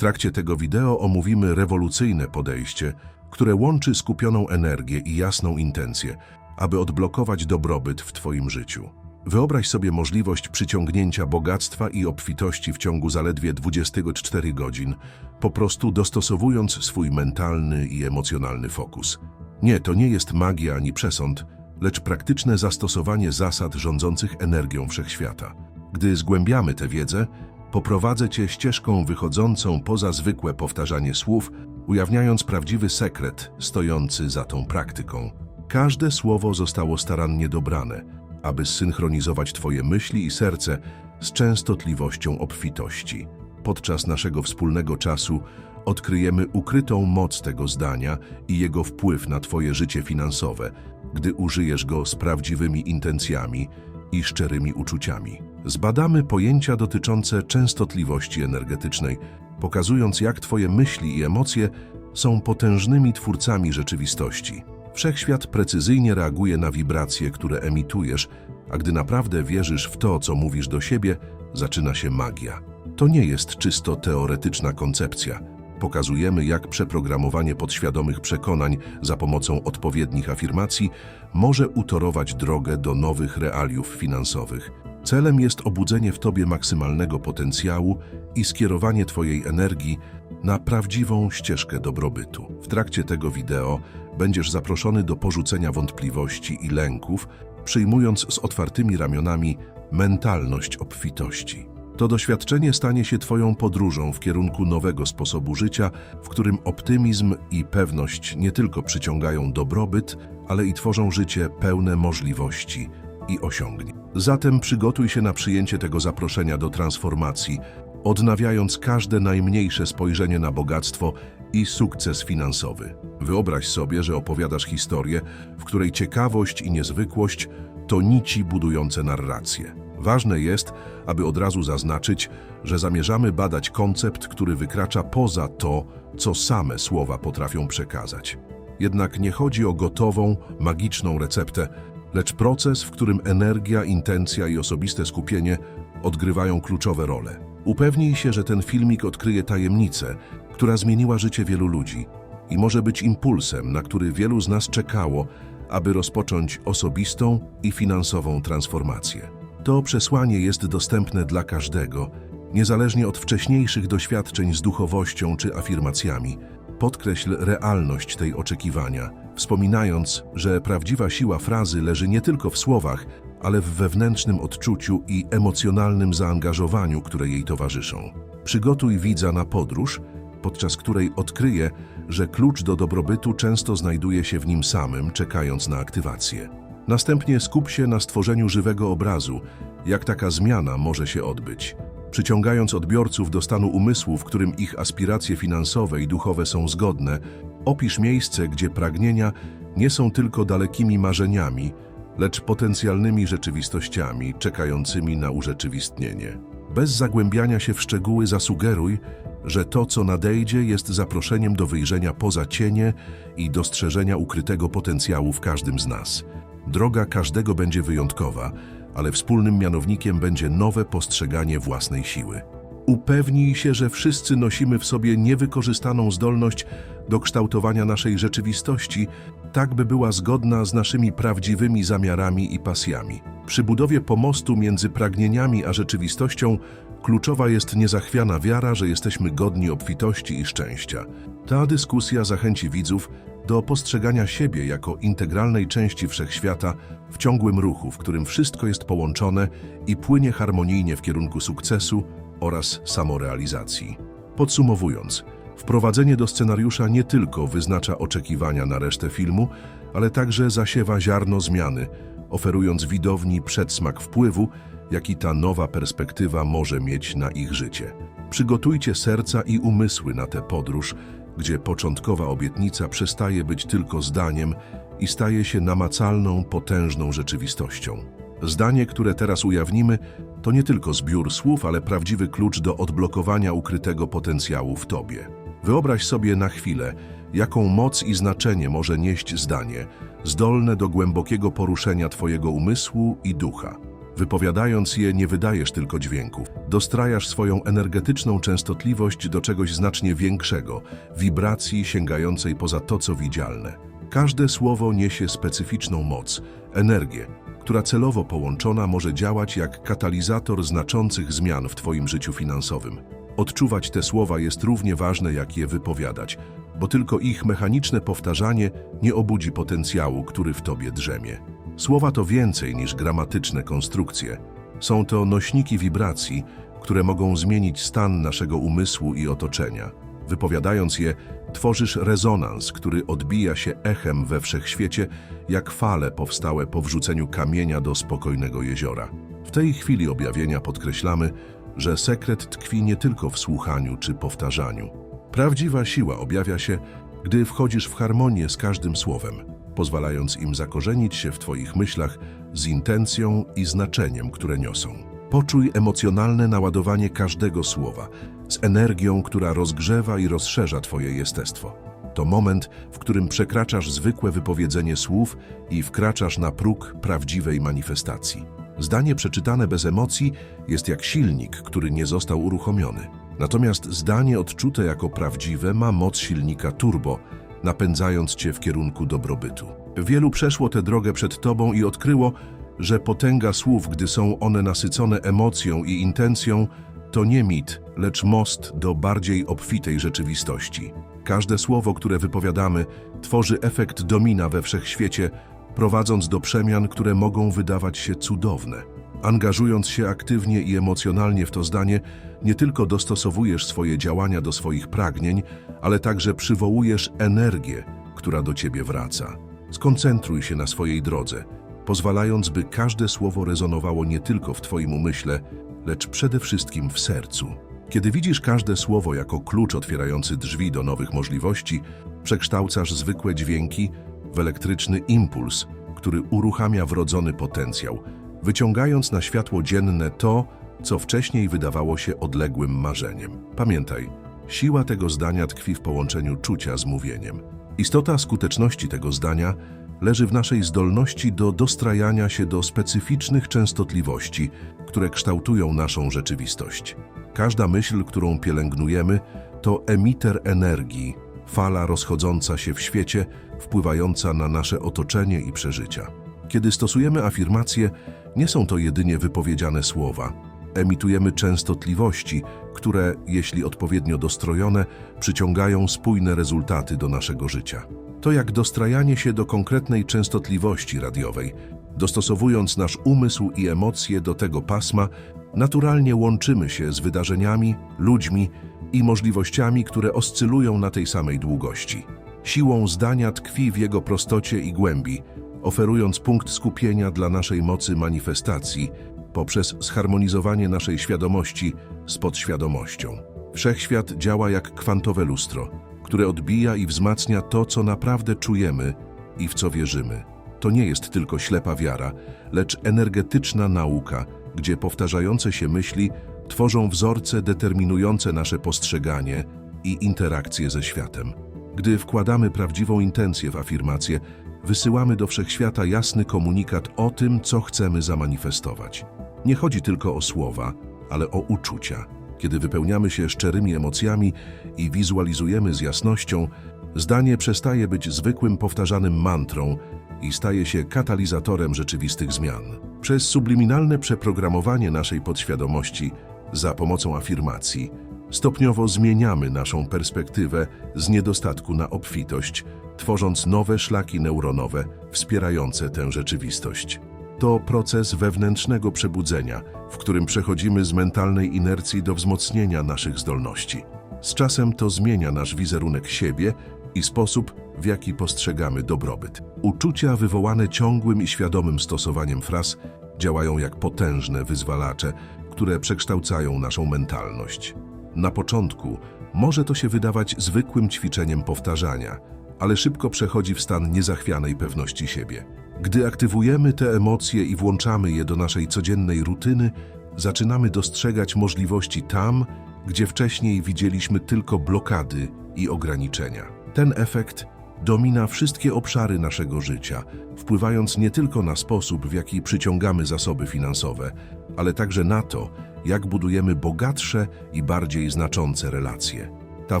trakcie tego wideo omówimy rewolucyjne podejście, które łączy skupioną energię i jasną intencję, aby odblokować dobrobyt w Twoim życiu. Wyobraź sobie możliwość przyciągnięcia bogactwa i obfitości w ciągu zaledwie 24 godzin, po prostu dostosowując swój mentalny i emocjonalny fokus. Nie, to nie jest magia ani przesąd, lecz praktyczne zastosowanie zasad rządzących energią wszechświata. Gdy zgłębiamy tę wiedzę, poprowadzę Cię ścieżką wychodzącą poza zwykłe powtarzanie słów, ujawniając prawdziwy sekret stojący za tą praktyką. Każde słowo zostało starannie dobrane, aby zsynchronizować Twoje myśli i serce z częstotliwością obfitości. Podczas naszego wspólnego czasu odkryjemy ukrytą moc tego zdania i jego wpływ na Twoje życie finansowe, gdy użyjesz go z prawdziwymi intencjami i szczerymi uczuciami. Zbadamy pojęcia dotyczące częstotliwości energetycznej, pokazując jak Twoje myśli i emocje są potężnymi twórcami rzeczywistości. Wszechświat precyzyjnie reaguje na wibracje, które emitujesz, a gdy naprawdę wierzysz w to, co mówisz do siebie, zaczyna się magia. To nie jest czysto teoretyczna koncepcja. Pokazujemy, jak przeprogramowanie podświadomych przekonań za pomocą odpowiednich afirmacji może utorować drogę do nowych realiów finansowych. Celem jest obudzenie w Tobie maksymalnego potencjału i skierowanie Twojej energii na prawdziwą ścieżkę dobrobytu. W trakcie tego wideo będziesz zaproszony do porzucenia wątpliwości i lęków, przyjmując z otwartymi ramionami mentalność obfitości. To doświadczenie stanie się Twoją podróżą w kierunku nowego sposobu życia, w którym optymizm i pewność nie tylko przyciągają dobrobyt, ale i tworzą życie pełne możliwości i osiągnięć. Zatem przygotuj się na przyjęcie tego zaproszenia do transformacji, odnawiając każde najmniejsze spojrzenie na bogactwo i sukces finansowy. Wyobraź sobie, że opowiadasz historię, w której ciekawość i niezwykłość to nici budujące narrację. Ważne jest, aby od razu zaznaczyć, że zamierzamy badać koncept, który wykracza poza to, co same słowa potrafią przekazać. Jednak nie chodzi o gotową, magiczną receptę, lecz proces, w którym energia, intencja i osobiste skupienie odgrywają kluczowe role. Upewnij się, że ten filmik odkryje tajemnicę, która zmieniła życie wielu ludzi i może być impulsem, na który wielu z nas czekało, aby rozpocząć osobistą i finansową transformację. To przesłanie jest dostępne dla każdego, niezależnie od wcześniejszych doświadczeń z duchowością czy afirmacjami. Podkreśl realność tej oczekiwania, wspominając, że prawdziwa siła frazy leży nie tylko w słowach, ale w wewnętrznym odczuciu i emocjonalnym zaangażowaniu, które jej towarzyszą. Przygotuj widza na podróż, podczas której odkryje, że klucz do dobrobytu często znajduje się w nim samym, czekając na aktywację. Następnie skup się na stworzeniu żywego obrazu, jak taka zmiana może się odbyć. Przyciągając odbiorców do stanu umysłu, w którym ich aspiracje finansowe i duchowe są zgodne, opisz miejsce, gdzie pragnienia nie są tylko dalekimi marzeniami, lecz potencjalnymi rzeczywistościami czekającymi na urzeczywistnienie. Bez zagłębiania się w szczegóły zasugeruj, że to, co nadejdzie, jest zaproszeniem do wyjrzenia poza cienie i dostrzeżenia ukrytego potencjału w każdym z nas. Droga każdego będzie wyjątkowa, ale wspólnym mianownikiem będzie nowe postrzeganie własnej siły. Upewnij się, że wszyscy nosimy w sobie niewykorzystaną zdolność do kształtowania naszej rzeczywistości, tak by była zgodna z naszymi prawdziwymi zamiarami i pasjami. Przy budowie pomostu między pragnieniami a rzeczywistością kluczowa jest niezachwiana wiara, że jesteśmy godni obfitości i szczęścia. Ta dyskusja zachęci widzów do postrzegania siebie jako integralnej części wszechświata w ciągłym ruchu, w którym wszystko jest połączone i płynie harmonijnie w kierunku sukcesu oraz samorealizacji. Podsumowując, wprowadzenie do scenariusza nie tylko wyznacza oczekiwania na resztę filmu, ale także zasiewa ziarno zmiany, oferując widowni przedsmak wpływu, jaki ta nowa perspektywa może mieć na ich życie. Przygotujcie serca i umysły na tę podróż, gdzie początkowa obietnica przestaje być tylko zdaniem i staje się namacalną, potężną rzeczywistością. Zdanie, które teraz ujawnimy, to nie tylko zbiór słów, ale prawdziwy klucz do odblokowania ukrytego potencjału w Tobie. Wyobraź sobie na chwilę, jaką moc i znaczenie może nieść zdanie, zdolne do głębokiego poruszenia Twojego umysłu i ducha. Wypowiadając je, nie wydajesz tylko dźwięków. Dostrajasz swoją energetyczną częstotliwość do czegoś znacznie większego, wibracji sięgającej poza to, co widzialne. Każde słowo niesie specyficzną moc, energię, która celowo połączona może działać jak katalizator znaczących zmian w Twoim życiu finansowym. Odczuwać te słowa jest równie ważne, jak je wypowiadać, bo tylko ich mechaniczne powtarzanie nie obudzi potencjału, który w Tobie drzemie. Słowa to więcej niż gramatyczne konstrukcje. Są to nośniki wibracji, które mogą zmienić stan naszego umysłu i otoczenia. Wypowiadając je, tworzysz rezonans, który odbija się echem we wszechświecie, jak fale powstałe po wrzuceniu kamienia do spokojnego jeziora. W tej chwili objawienia podkreślamy, że sekret tkwi nie tylko w słuchaniu czy powtarzaniu. Prawdziwa siła objawia się, gdy wchodzisz w harmonię z każdym słowem, pozwalając im zakorzenić się w Twoich myślach z intencją i znaczeniem, które niosą. Poczuj emocjonalne naładowanie każdego słowa, z energią, która rozgrzewa i rozszerza Twoje jestestwo. To moment, w którym przekraczasz zwykłe wypowiedzenie słów i wkraczasz na próg prawdziwej manifestacji. Zdanie przeczytane bez emocji jest jak silnik, który nie został uruchomiony. Natomiast zdanie odczute jako prawdziwe ma moc silnika turbo, napędzając cię w kierunku dobrobytu. Wielu przeszło tę drogę przed tobą i odkryło, że potęga słów, gdy są one nasycone emocją i intencją, to nie mit, lecz most do bardziej obfitej rzeczywistości. Każde słowo, które wypowiadamy, tworzy efekt domina we wszechświecie, prowadząc do przemian, które mogą wydawać się cudowne. Angażując się aktywnie i emocjonalnie w to zdanie, nie tylko dostosowujesz swoje działania do swoich pragnień, ale także przywołujesz energię, która do ciebie wraca. Skoncentruj się na swojej drodze, pozwalając, by każde słowo rezonowało nie tylko w Twoim umyśle, lecz przede wszystkim w sercu. Kiedy widzisz każde słowo jako klucz otwierający drzwi do nowych możliwości, przekształcasz zwykłe dźwięki w elektryczny impuls, który uruchamia wrodzony potencjał, wyciągając na światło dzienne to, co wcześniej wydawało się odległym marzeniem. Pamiętaj, siła tego zdania tkwi w połączeniu czucia z mówieniem. Istota skuteczności tego zdania leży w naszej zdolności do dostrajania się do specyficznych częstotliwości, które kształtują naszą rzeczywistość. Każda myśl, którą pielęgnujemy, to emiter energii, fala rozchodząca się w świecie, wpływająca na nasze otoczenie i przeżycia. Kiedy stosujemy afirmacje, nie są to jedynie wypowiedziane słowa. Emitujemy częstotliwości, które, jeśli odpowiednio dostrojone, przyciągają spójne rezultaty do naszego życia. To jak dostrajanie się do konkretnej częstotliwości radiowej. Dostosowując nasz umysł i emocje do tego pasma, naturalnie łączymy się z wydarzeniami, ludźmi i możliwościami, które oscylują na tej samej długości. Siłą zdania tkwi w jego prostocie i głębi, oferując punkt skupienia dla naszej mocy manifestacji poprzez zharmonizowanie naszej świadomości z podświadomością. Wszechświat działa jak kwantowe lustro, które odbija i wzmacnia to, co naprawdę czujemy i w co wierzymy. To nie jest tylko ślepa wiara, lecz energetyczna nauka, gdzie powtarzające się myśli tworzą wzorce determinujące nasze postrzeganie i interakcje ze światem. Gdy wkładamy prawdziwą intencję w afirmację, wysyłamy do wszechświata jasny komunikat o tym, co chcemy zamanifestować. Nie chodzi tylko o słowa, ale o uczucia. Kiedy wypełniamy się szczerymi emocjami i wizualizujemy z jasnością, zdanie przestaje być zwykłym powtarzanym mantrą i staje się katalizatorem rzeczywistych zmian. Przez subliminalne przeprogramowanie naszej podświadomości za pomocą afirmacji stopniowo zmieniamy naszą perspektywę z niedostatku na obfitość, tworząc nowe szlaki neuronowe wspierające tę rzeczywistość. To proces wewnętrznego przebudzenia, w którym przechodzimy z mentalnej inercji do wzmocnienia naszych zdolności. Z czasem to zmienia nasz wizerunek siebie i sposób, w jaki postrzegamy dobrobyt. Uczucia wywołane ciągłym i świadomym stosowaniem fraz działają jak potężne wyzwalacze, które przekształcają naszą mentalność. Na początku może to się wydawać zwykłym ćwiczeniem powtarzania, ale szybko przechodzi w stan niezachwianej pewności siebie. Gdy aktywujemy te emocje i włączamy je do naszej codziennej rutyny, zaczynamy dostrzegać możliwości tam, gdzie wcześniej widzieliśmy tylko blokady i ograniczenia. Ten efekt domina wszystkie obszary naszego życia, wpływając nie tylko na sposób, w jaki przyciągamy zasoby finansowe, ale także na to, jak budujemy bogatsze i bardziej znaczące relacje. Ta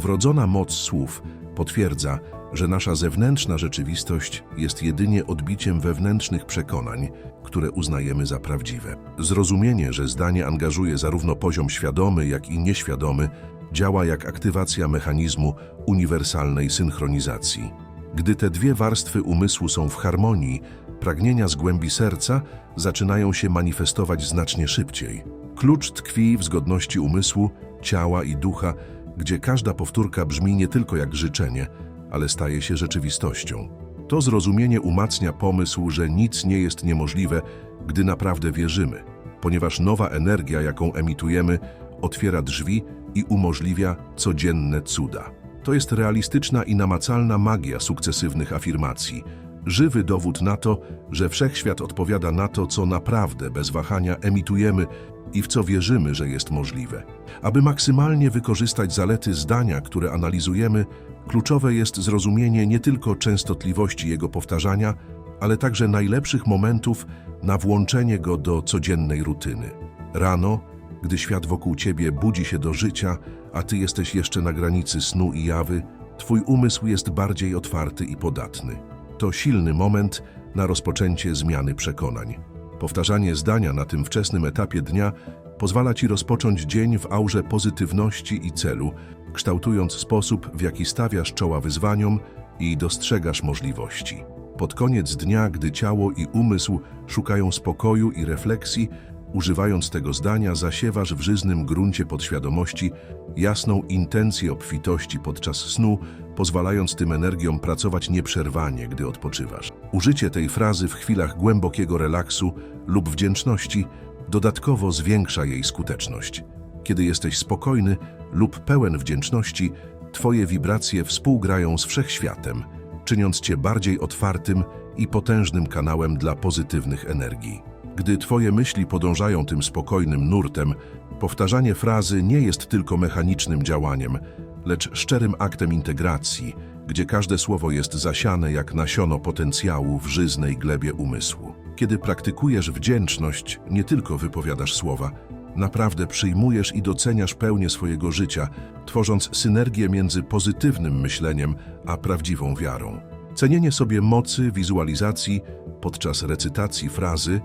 wrodzona moc słów potwierdza, że nasza zewnętrzna rzeczywistość jest jedynie odbiciem wewnętrznych przekonań, które uznajemy za prawdziwe. Zrozumienie, że zdanie angażuje zarówno poziom świadomy, jak i nieświadomy, działa jak aktywacja mechanizmu uniwersalnej synchronizacji. Gdy te dwie warstwy umysłu są w harmonii, pragnienia z głębi serca zaczynają się manifestować znacznie szybciej. Klucz tkwi w zgodności umysłu, ciała i ducha, gdzie każda powtórka brzmi nie tylko jak życzenie, ale staje się rzeczywistością. To zrozumienie umacnia pomysł, że nic nie jest niemożliwe, gdy naprawdę wierzymy, ponieważ nowa energia, jaką emitujemy, otwiera drzwi i umożliwia codzienne cuda. To jest realistyczna i namacalna magia sukcesywnych afirmacji, żywy dowód na to, że wszechświat odpowiada na to, co naprawdę bez wahania emitujemy i w co wierzymy, że jest możliwe. Aby maksymalnie wykorzystać zalety zdania, które analizujemy, kluczowe jest zrozumienie nie tylko częstotliwości jego powtarzania, ale także najlepszych momentów na włączenie go do codziennej rutyny. Rano, gdy świat wokół ciebie budzi się do życia, a ty jesteś jeszcze na granicy snu i jawy, twój umysł jest bardziej otwarty i podatny. To silny moment na rozpoczęcie zmiany przekonań. Powtarzanie zdania na tym wczesnym etapie dnia pozwala ci rozpocząć dzień w aurze pozytywności i celu, kształtując sposób, w jaki stawiasz czoła wyzwaniom i dostrzegasz możliwości. Pod koniec dnia, gdy ciało i umysł szukają spokoju i refleksji, używając tego zdania, zasiewasz w żyznym gruncie podświadomości jasną intencję obfitości podczas snu, pozwalając tym energiom pracować nieprzerwanie, gdy odpoczywasz. Użycie tej frazy w chwilach głębokiego relaksu lub wdzięczności dodatkowo zwiększa jej skuteczność. Kiedy jesteś spokojny lub pełen wdzięczności, Twoje wibracje współgrają z wszechświatem, czyniąc Cię bardziej otwartym i potężnym kanałem dla pozytywnych energii. Gdy Twoje myśli podążają tym spokojnym nurtem, powtarzanie frazy nie jest tylko mechanicznym działaniem, lecz szczerym aktem integracji, gdzie każde słowo jest zasiane jak nasiono potencjału w żyznej glebie umysłu. Kiedy praktykujesz wdzięczność, nie tylko wypowiadasz słowa, naprawdę przyjmujesz i doceniasz pełnię swojego życia, tworząc synergię między pozytywnym myśleniem a prawdziwą wiarą. Cenienie sobie mocy wizualizacji podczas recytacji frazy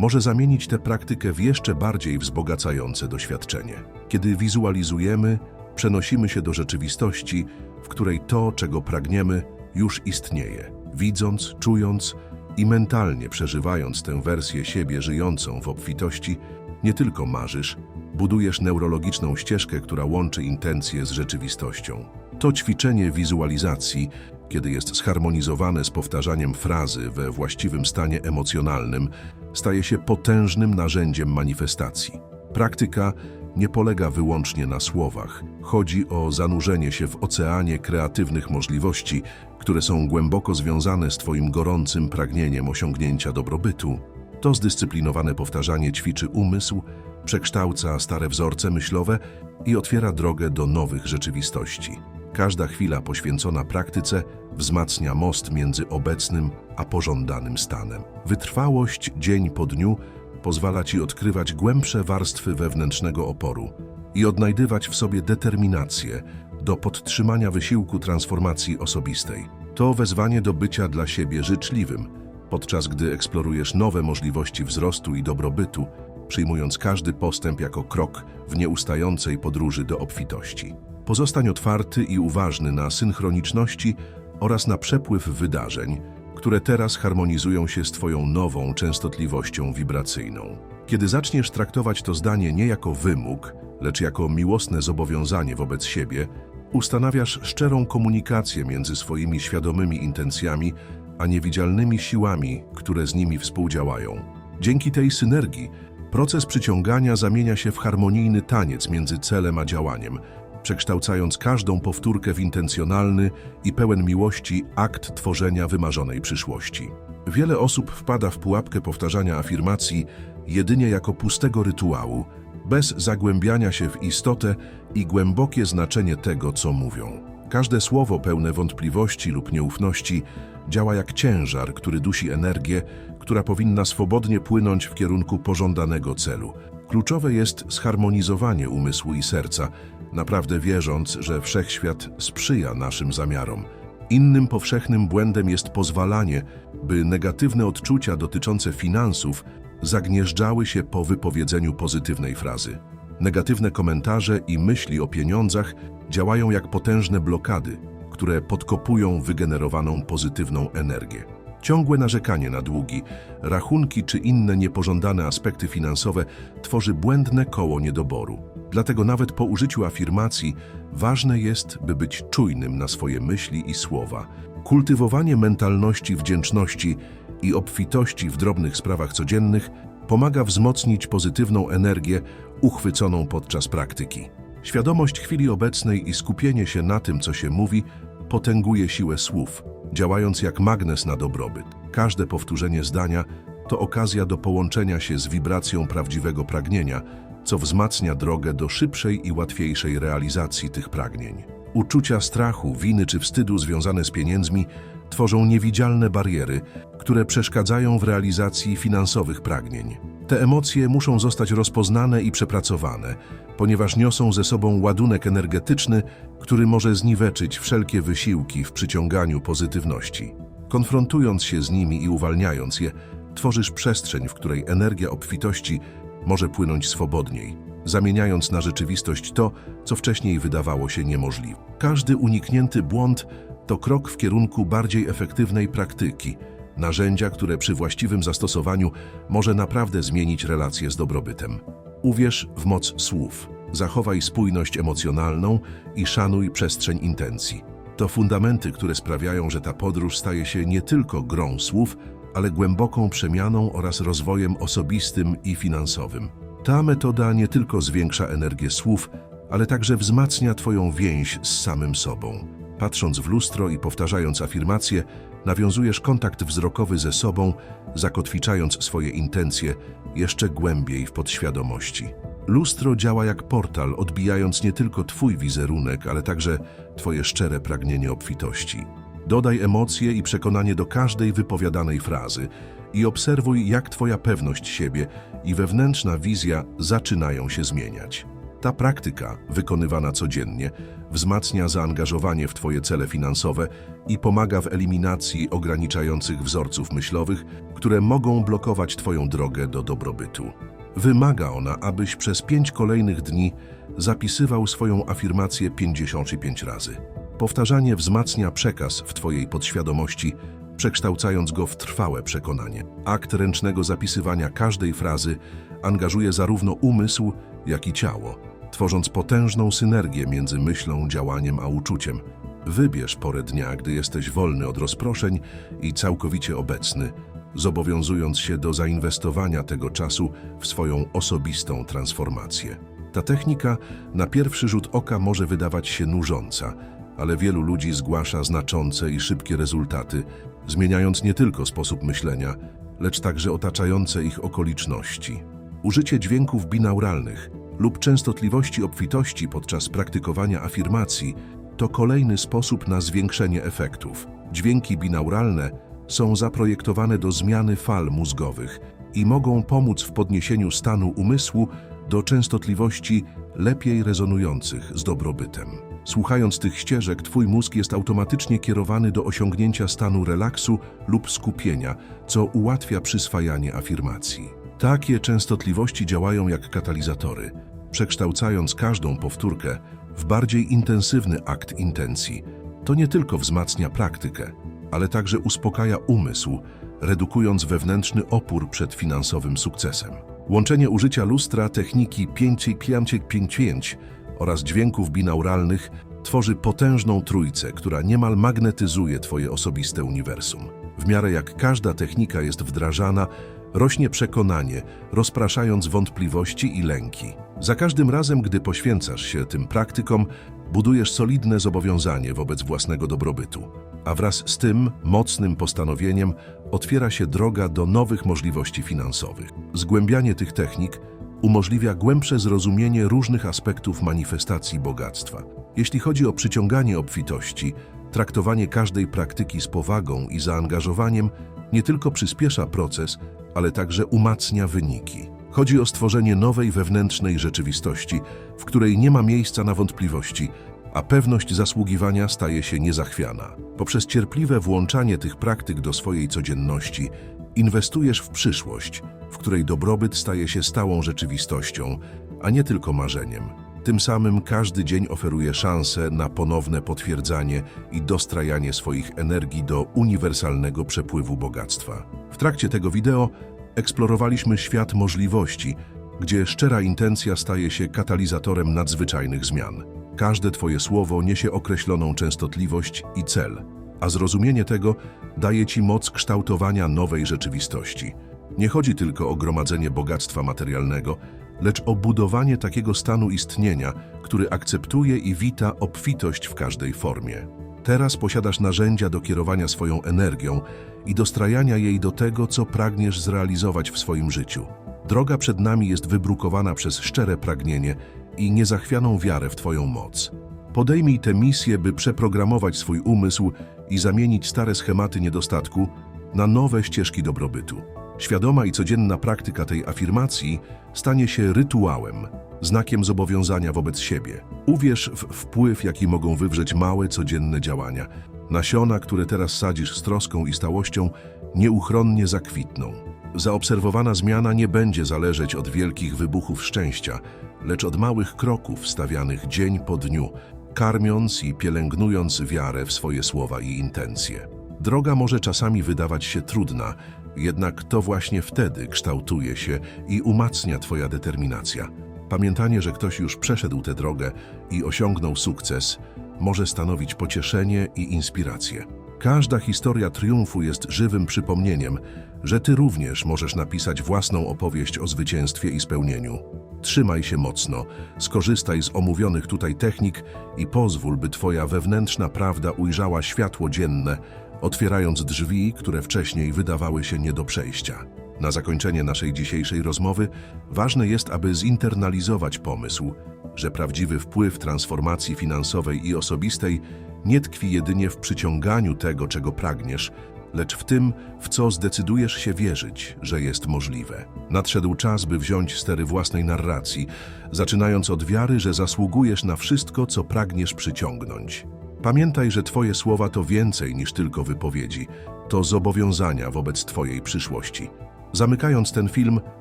może zamienić tę praktykę w jeszcze bardziej wzbogacające doświadczenie. Kiedy wizualizujemy, przenosimy się do rzeczywistości, w której to, czego pragniemy, już istnieje. Widząc, czując i mentalnie przeżywając tę wersję siebie żyjącą w obfitości, nie tylko marzysz, budujesz neurologiczną ścieżkę, która łączy intencje z rzeczywistością. To ćwiczenie wizualizacji, kiedy jest zharmonizowane z powtarzaniem frazy we właściwym stanie emocjonalnym, staje się potężnym narzędziem manifestacji. Praktyka nie polega wyłącznie na słowach. Chodzi o zanurzenie się w oceanie kreatywnych możliwości, które są głęboko związane z Twoim gorącym pragnieniem osiągnięcia dobrobytu. To zdyscyplinowane powtarzanie ćwiczy umysł, przekształca stare wzorce myślowe i otwiera drogę do nowych rzeczywistości. Każda chwila poświęcona praktyce wzmacnia most między obecnym a pożądanym stanem. Wytrwałość dzień po dniu pozwala Ci odkrywać głębsze warstwy wewnętrznego oporu i odnajdywać w sobie determinację do podtrzymania wysiłku transformacji osobistej. To wezwanie do bycia dla siebie życzliwym, podczas gdy eksplorujesz nowe możliwości wzrostu i dobrobytu, przyjmując każdy postęp jako krok w nieustającej podróży do obfitości. Pozostań otwarty i uważny na synchroniczności oraz na przepływ wydarzeń, które teraz harmonizują się z Twoją nową częstotliwością wibracyjną. Kiedy zaczniesz traktować to zdanie nie jako wymóg, lecz jako miłosne zobowiązanie wobec siebie, ustanawiasz szczerą komunikację między swoimi świadomymi intencjami a niewidzialnymi siłami, które z nimi współdziałają. Dzięki tej synergii proces przyciągania zamienia się w harmonijny taniec między celem a działaniem, przekształcając każdą powtórkę w intencjonalny i pełen miłości akt tworzenia wymarzonej przyszłości. Wiele osób wpada w pułapkę powtarzania afirmacji jedynie jako pustego rytuału, bez zagłębiania się w istotę i głębokie znaczenie tego, co mówią. Każde słowo pełne wątpliwości lub nieufności działa jak ciężar, który dusi energię, która powinna swobodnie płynąć w kierunku pożądanego celu. Kluczowe jest zharmonizowanie umysłu i serca, naprawdę wierząc, że wszechświat sprzyja naszym zamiarom. Innym powszechnym błędem jest pozwalanie, by negatywne odczucia dotyczące finansów zagnieżdżały się po wypowiedzeniu pozytywnej frazy. Negatywne komentarze i myśli o pieniądzach działają jak potężne blokady, które podkopują wygenerowaną pozytywną energię. Ciągłe narzekanie na długi, rachunki czy inne niepożądane aspekty finansowe tworzy błędne koło niedoboru. Dlatego nawet po użyciu afirmacji ważne jest, by być czujnym na swoje myśli i słowa. Kultywowanie mentalności wdzięczności i obfitości w drobnych sprawach codziennych pomaga wzmocnić pozytywną energię uchwyconą podczas praktyki. Świadomość chwili obecnej i skupienie się na tym, co się mówi, potęguje siłę słów, działając jak magnes na dobrobyt. Każde powtórzenie zdania to okazja do połączenia się z wibracją prawdziwego pragnienia, co wzmacnia drogę do szybszej i łatwiejszej realizacji tych pragnień. Uczucia strachu, winy czy wstydu związane z pieniędzmi tworzą niewidzialne bariery, które przeszkadzają w realizacji finansowych pragnień. Te emocje muszą zostać rozpoznane i przepracowane, ponieważ niosą ze sobą ładunek energetyczny, który może zniweczyć wszelkie wysiłki w przyciąganiu pozytywności. Konfrontując się z nimi i uwalniając je, tworzysz przestrzeń, w której energia obfitości może płynąć swobodniej, zamieniając na rzeczywistość to, co wcześniej wydawało się niemożliwe. Każdy uniknięty błąd to krok w kierunku bardziej efektywnej praktyki, narzędzia, które przy właściwym zastosowaniu może naprawdę zmienić relacje z dobrobytem. Uwierz w moc słów, zachowaj spójność emocjonalną i szanuj przestrzeń intencji. To fundamenty, które sprawiają, że ta podróż staje się nie tylko grą słów, ale głęboką przemianą oraz rozwojem osobistym i finansowym. Ta metoda nie tylko zwiększa energię słów, ale także wzmacnia Twoją więź z samym sobą. Patrząc w lustro i powtarzając afirmacje, nawiązujesz kontakt wzrokowy ze sobą, zakotwiczając swoje intencje jeszcze głębiej w podświadomości. Lustro działa jak portal, odbijając nie tylko Twój wizerunek, ale także Twoje szczere pragnienie obfitości. Dodaj emocje i przekonanie do każdej wypowiadanej frazy i obserwuj, jak Twoja pewność siebie i wewnętrzna wizja zaczynają się zmieniać. Ta praktyka, wykonywana codziennie, wzmacnia zaangażowanie w Twoje cele finansowe i pomaga w eliminacji ograniczających wzorców myślowych, które mogą blokować Twoją drogę do dobrobytu. Wymaga ona, abyś przez pięć kolejnych dni zapisywał swoją afirmację 55 razy. Powtarzanie wzmacnia przekaz w Twojej podświadomości, przekształcając go w trwałe przekonanie. Akt ręcznego zapisywania każdej frazy angażuje zarówno umysł, jak i ciało, tworząc potężną synergię między myślą, działaniem a uczuciem. Wybierz porę dnia, gdy jesteś wolny od rozproszeń i całkowicie obecny, zobowiązując się do zainwestowania tego czasu w swoją osobistą transformację. Ta technika na pierwszy rzut oka może wydawać się nużąca, ale wielu ludzi zgłasza znaczące i szybkie rezultaty, zmieniając nie tylko sposób myślenia, lecz także otaczające ich okoliczności. Użycie dźwięków binauralnych lub częstotliwości obfitości podczas praktykowania afirmacji to kolejny sposób na zwiększenie efektów. Dźwięki binauralne są zaprojektowane do zmiany fal mózgowych i mogą pomóc w podniesieniu stanu umysłu do częstotliwości lepiej rezonujących z dobrobytem. Słuchając tych ścieżek, Twój mózg jest automatycznie kierowany do osiągnięcia stanu relaksu lub skupienia, co ułatwia przyswajanie afirmacji. Takie częstotliwości działają jak katalizatory, przekształcając każdą powtórkę w bardziej intensywny akt intencji. To nie tylko wzmacnia praktykę, ale także uspokaja umysł, redukując wewnętrzny opór przed finansowym sukcesem. Łączenie użycia lustra, techniki 5-5-5 oraz dźwięków binauralnych tworzy potężną trójcę, która niemal magnetyzuje Twoje osobiste uniwersum. W miarę jak każda technika jest wdrażana, rośnie przekonanie, rozpraszając wątpliwości i lęki. Za każdym razem, gdy poświęcasz się tym praktykom, budujesz solidne zobowiązanie wobec własnego dobrobytu, a wraz z tym mocnym postanowieniem otwiera się droga do nowych możliwości finansowych. Zgłębianie tych technik umożliwia głębsze zrozumienie różnych aspektów manifestacji bogactwa. Jeśli chodzi o przyciąganie obfitości, traktowanie każdej praktyki z powagą i zaangażowaniem nie tylko przyspiesza proces, ale także umacnia wyniki. Chodzi o stworzenie nowej wewnętrznej rzeczywistości, w której nie ma miejsca na wątpliwości, a pewność zasługiwania staje się niezachwiana. Poprzez cierpliwe włączanie tych praktyk do swojej codzienności, inwestujesz w przyszłość, w której dobrobyt staje się stałą rzeczywistością, a nie tylko marzeniem. Tym samym każdy dzień oferuje szansę na ponowne potwierdzanie i dostrajanie swoich energii do uniwersalnego przepływu bogactwa. W trakcie tego wideo eksplorowaliśmy świat możliwości, gdzie szczera intencja staje się katalizatorem nadzwyczajnych zmian. Każde Twoje słowo niesie określoną częstotliwość i cel, a zrozumienie tego daje Ci moc kształtowania nowej rzeczywistości. Nie chodzi tylko o gromadzenie bogactwa materialnego, lecz o budowanie takiego stanu istnienia, który akceptuje i wita obfitość w każdej formie. Teraz posiadasz narzędzia do kierowania swoją energią i dostrajania jej do tego, co pragniesz zrealizować w swoim życiu. Droga przed nami jest wybrukowana przez szczere pragnienie i niezachwianą wiarę w Twoją moc. Podejmij tę misję, by przeprogramować swój umysł i zamienić stare schematy niedostatku na nowe ścieżki dobrobytu. Świadoma i codzienna praktyka tej afirmacji stanie się rytuałem, znakiem zobowiązania wobec siebie. Uwierz w wpływ, jaki mogą wywrzeć małe, codzienne działania. Nasiona, które teraz sadzisz z troską i stałością, nieuchronnie zakwitną. Zaobserwowana zmiana nie będzie zależeć od wielkich wybuchów szczęścia, lecz od małych kroków stawianych dzień po dniu, karmiąc i pielęgnując wiarę w swoje słowa i intencje. Droga może czasami wydawać się trudna, jednak to właśnie wtedy kształtuje się i umacnia Twoja determinacja. Pamiętanie, że ktoś już przeszedł tę drogę i osiągnął sukces, może stanowić pocieszenie i inspirację. Każda historia triumfu jest żywym przypomnieniem, że Ty również możesz napisać własną opowieść o zwycięstwie i spełnieniu. Trzymaj się mocno, skorzystaj z omówionych tutaj technik i pozwól, by Twoja wewnętrzna prawda ujrzała światło dzienne, otwierając drzwi, które wcześniej wydawały się nie do przejścia. Na zakończenie naszej dzisiejszej rozmowy ważne jest, aby zinternalizować pomysł, że prawdziwy wpływ transformacji finansowej i osobistej nie tkwi jedynie w przyciąganiu tego, czego pragniesz, lecz w tym, w co zdecydujesz się wierzyć, że jest możliwe. Nadszedł czas, by wziąć stery własnej narracji, zaczynając od wiary, że zasługujesz na wszystko, co pragniesz przyciągnąć. Pamiętaj, że Twoje słowa to więcej niż tylko wypowiedzi, to zobowiązania wobec Twojej przyszłości. Zamykając ten film,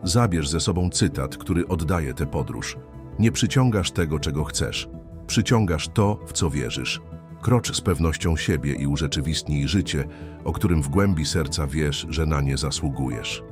zabierz ze sobą cytat, który oddaje tę podróż. Nie przyciągasz tego, czego chcesz. Przyciągasz to, w co wierzysz. Krocz z pewnością siebie i urzeczywistnij życie, o którym w głębi serca wiesz, że na nie zasługujesz.